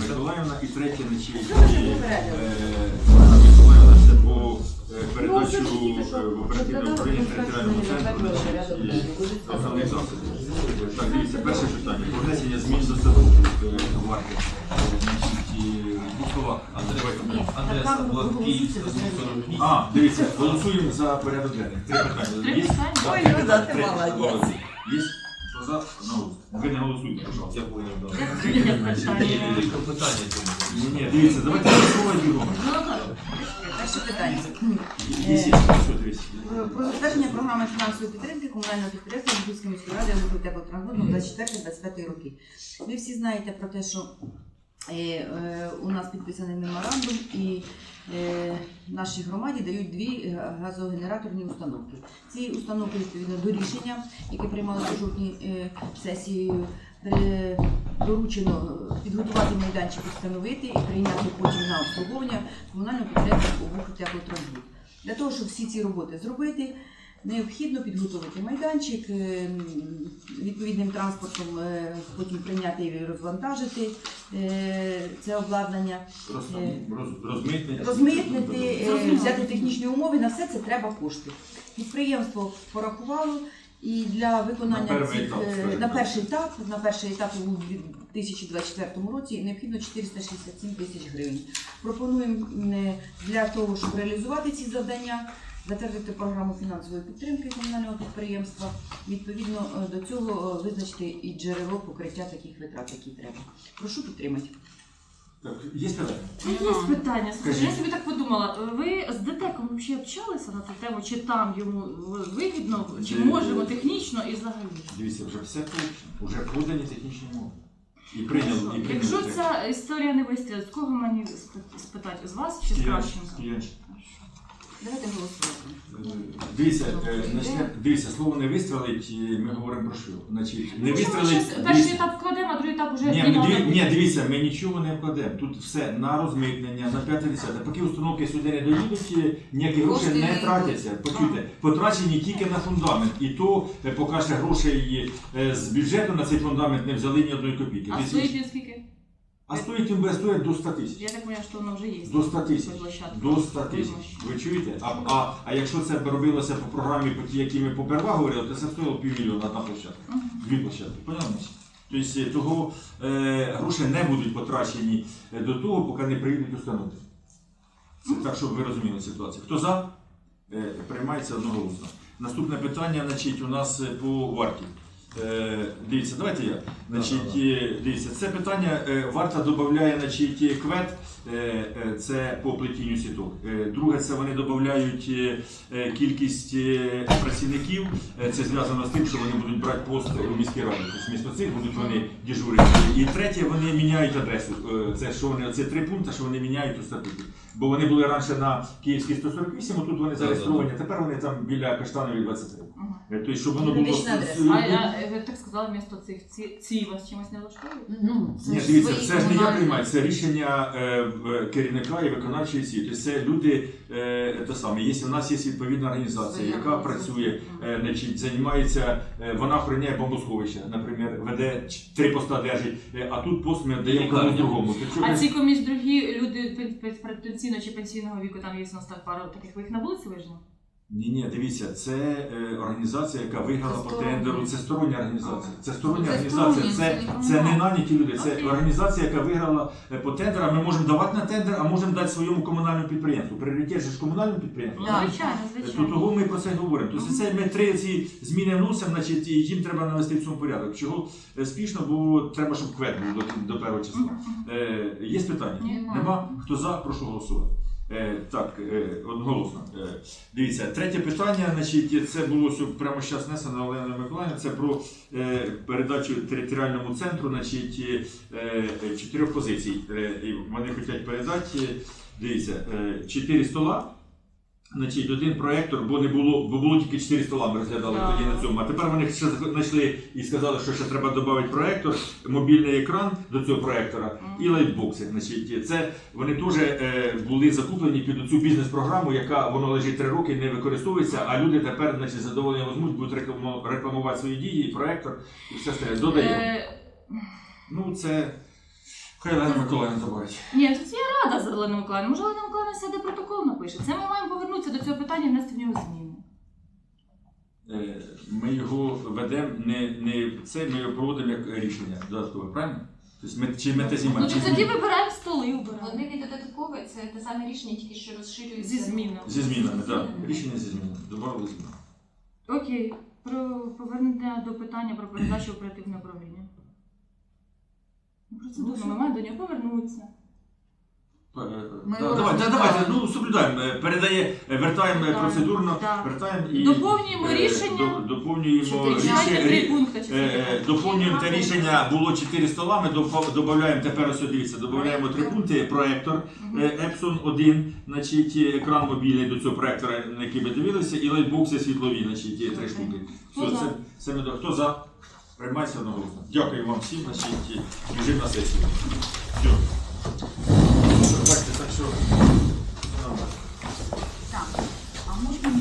Миколаївна і Що ви е, Миколаївна, це по е, передачу Ну, що е, в оперативне управління територіального центру основних засобів. Так, дивіться, перше питання. Внесення змін до статуту варти. Адреса голосуйте, 148. А, дивіться, голосуємо за порядок денний. Три питання. Три питання? Ой, три Люда, ти молодець. Є? За? Одного. Ви не голосуйте, пожалуйста. Я понял, да. Питання. Цьому. Ні, ні, дивіться, давайте голосувати бігом. Ну. Перше питання. Дивіться. Про затвердження програми фінансової підтримки комунального підприємства Львівської міської ради групи теплотранспорту на 24-25 роки. Ви всі знаєте про те, що е, е, у нас підписаний меморандум і е, нашій громаді дають дві е, газогенераторні установки. Ці установки відповідно до рішення, яке приймалося у жовтні е, сесією, е, доручено підготувати майданчик, встановити і прийняти потім на обслуговування комунального підприємства «Обуху теплотрансбут». Для того, щоб всі ці роботи зробити, необхідно підготувати майданчик, е, відповідним транспортом е, потім прийняти і розвантажити е, це обладнання, Роз- Розмитнити. розмитнити, взяти технічні умови. На все це треба кошти. Підприємство порахувало. І для На виконання перший цих етап, на перший етап, на перший етап у 2024 році необхідно 467 тисяч гривень. Пропонуємо для того, щоб реалізувати ці завдання, затвердити програму фінансової підтримки комунального підприємства. Відповідно е, до цього е, визначити і джерело покриття таких витрат, які треба. Прошу підтримати. Так, є питання? Є питання. Скажи, я собі так подумала. Ви з ДТЕКом взагалі общалися на цю тему? Чи там йому вигідно, чи можемо технічно і взагалі? Дивіться, вже все получено. Вже подані технічні умови. І прийняли, і прийняли. Якщо це. ця історія не вистрілить, з кого мені спи- спитати? З вас чи з Кращенка? Скіянч. Давайте голосувати. Е, Дивіться, е, дивіться, слово не вистрелить, і ми говоримо про що. Значить, не Ну, вистрелить. перший дивіться. етап вкладемо, а другий етап вже Ні, ми, ні, дивіться, ми нічого не вкладемо. Тут все на розмитнення, на 5-10. Поки установки сюди не доїдуть, е, ніякі гроші Кошти не не тратяться. Почуйте, потрачені тільки на фундамент. І то, е, поки ще грошей е, з бюджету на цей фундамент не взяли ні одної копійки. А Десь- стоїть він скільки? А стоїть він стоїть до 100 тисяч. Я так поняла, що воно вже є. До 100 тисяч. До 100 тисяч. Ви чуєте? А, а, а якщо це б робилося по програмі, по тій, які ми поперва говорили, то це стоїло півмільйона одна площадка. Дві площадки. Поняли? Тобто е, того е, гроші не будуть потрачені е, до того, поки не приїдуть установки. Це так, щоб ви розуміли ситуацію. Хто за? Е, приймається одноголосно. Наступне питання, значить, у нас е, по варті. Е, дивіться, давайте я. Значить, е, дивіться, це питання е, варта додає значить, квет, це по плетінню сіток. Друге, це вони додають кількість працівників. Це зв'язано з тим, що вони будуть брати пост у міській раді. Тобто місто цих будуть вони дежурити. І третє, вони міняють адресу. Це що вони це три пункти, що вони міняють у статуті. Бо вони були раніше на Київській 148, а тут вони зареєстровані. Тепер вони там біля Каштанової 23. Е, Тобто, щоб воно було Юридична адреса. А, а ви так сказали, місто цих ці, ці вас чимось не влаштовують? Ну, Ні, дивіться, це ж не я приймаю, це рішення е, в- керівника і виконавчої сіті. Тобто це люди е, те саме. Є, у нас є відповідна організація, Своя яка організація. працює, е, значить, займається, е, вона охороняє бомбосховище, наприклад, веде ч- три поста держить, е, а тут пост ми даємо комусь другому. Тобто, А ми- ці комусь другі люди пен- пен- пенсійного чи пенсійного віку, там є у нас так пару таких, ви їх на вулиці вижили? Ні, ні, дивіться, це е, організація, яка виграла по тендеру. Це стороння організація. Це стороння Це організація. стороння, Це, це не це не наняті люди. Це Окей. організація, яка виграла е, по тендеру. Ми можемо давати на тендер, а можемо дати своєму комунальному підприємству. Пріоритет же ж комунальному підприємству. Да. звичайно, То звичайно. того ми про це говоримо. Тобто це ми три ці зміни вносимо, значить, і їм треба навести в цьому порядок. Чого е, спішно, бо треба, щоб квет був до, до першого числа. Е, є питання? Нема? Хто за, прошу голосувати. Е, так, е, одноголосно. Е, дивіться, третє питання, значить, це було прямо зараз несено Олена Миколаївна, це про е, передачу територіальному центру, значить, е, е, чотирьох позицій. Е, і вони хочуть передати, е, дивіться, е, чотири стола. Значить, один проектор, бо не було, бо було тільки 4 стола, ми розглядали Да. тоді на цьому. А тепер вони ще знайшли і сказали, що ще треба додати проектор, мобільний екран до цього проектора і лайтбокси. Значить, це вони теж е, були закуплені під цю бізнес-програму, яка воно лежить 3 роки, не використовується, а люди тепер значить, задоволення візьмуть, будуть рекламу- рекламувати свої дії, і проектор, і все остальне. Додаємо. Е, Ну, це Хай Олена Миколаївна добавить. Ні, тут я рада за Олену Миколаївну. Може, Олена Миколаївна сяде протокол напише. Це ми маємо повернутися до цього питання і внести в нього зміни. Е, Ми його ведемо не, не це, ми його проводимо як рішення додаткове, правильно? Тобто ми, чи ми те Ну знімаємо? то чи тоді змі- вибираємо столи і обираємо. Вони від додаткове, це те саме рішення, тільки що розширюється. Зі змінами. Зі змінами, так. Рішення зі змінами. Добавили зміни. Окей. Про повернення до питання про передачу оперативного управління. Ну, Процедурно, ми маємо до нього повернутися. Е, Ми да, його давайте, розглядаємо. давайте, ну соблюдаємо. Е, Передає, е, вертаємо е, Так, процедурно, так. вертаємо і Доповнюємо е, рішення. до- доповнюємо Чотири рішення. три пункти. чи Е, е, скільки? Доповнюємо те рішення, було 4 стола, ми додаємо тепер ось дивіться, додаємо три пункти, проектор, Мгм. е, Epson 1, значить, е, екран мобільний до цього проектора, на який ви дивилися, і лайтбокси світлові, значить, є три штуки. Хто Все, за? це, це ми до- Хто за? Приймайся на руку. Дякую вам всім, на значить, біжим на сесію. Все. Бачите, так що. Так. А можна